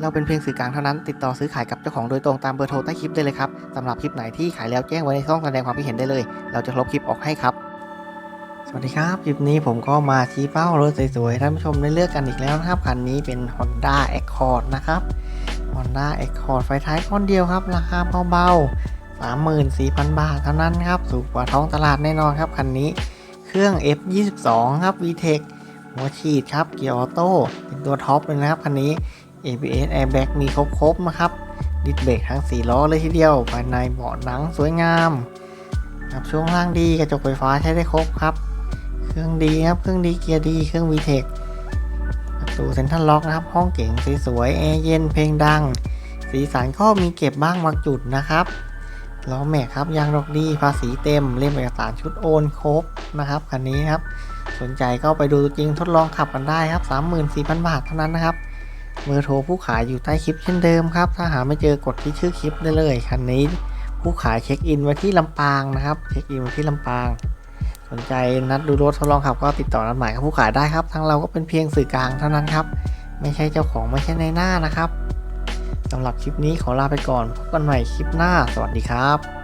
เราเป็นเพียงสื่อกลางเท่านั้น ติดต่อซื้อขายกับเจ้าของโดยตรงตามเบอร์โทรใต้คลิปได้เลยครับสำหรับคลิปไหนที่ขายแล้วแจ้งไว้ในช่องแสดงความคิดเห็นได้เลย เราจะลบคลิปออกให้ครับ สวัสดีครับ คลิปนี้ผมก็มาชี้เป้ารถสวยๆท่านผู้ชมได้เลือกกันอีกแล้วนะครับคันนี้เป็น Honda Accord นะครับ Honda Accord ไฟท้ายก้อนเดียวครับ ราคาเบาๆ34,000 บาทเท่านั้นครับสูงกว่าท้องตลาดแน่นอนครับคันนี้เครื่อง F22 ครับ VTEC หัวฉีดครับเกียร์ออโต้เป็นตัวท็อปเลยนะครับคันนี้ ABS Airbag มีครบๆนะครับดิสเบรกทั้ง4ล้อเลยทีเดียวภายในเบาะหนังสวยงามครับช่วงล่างดีกระจกไฟฟ้าใช้ได้ครบครับ เครื่องดีครับเครื่องดีเกียร์ดีเครื่อง VTEC ประตูเซ็นทรัลล็อกนะครับ ห้องเก๋งสวยๆแอร์เย็นเพลงดัง สีสันก็มีเก็บบ้างบางจุดนะครับล้อแม็กครับยางดอกดีภาษีเต็มเล่มเอกสารชุดโอนครบนะครับคันนี้ครับ สนใจก็ไปดูจริงทดลองขับกันได้ครับ 34,000 บาทเท่านั้นนะครับ เบอร์โทรผู้ขายอยู่ใต้คลิปเช่นเดิมครับ ถ้าหาไม่เจอกดที่ชื่อคลิปได้เลยคันนี้ ผู้ขายเช็คอินไว้ที่ลำปางนะครับ เช็คอินไว้ที่ลำปาง สนใจนัดดูรถทดลองขับก็ติดต่อนัดหมายกับผู้ขายได้ครับทางเราก็เป็นเพียงสื่อกลางเท่านั้นครับ ไม่ใช่เจ้าของไม่ใช่ในหน้านะครับสำหรับคลิปนี้ขอลาไปก่อนพบกันใหม่คลิปหน้า สวัสดีครับ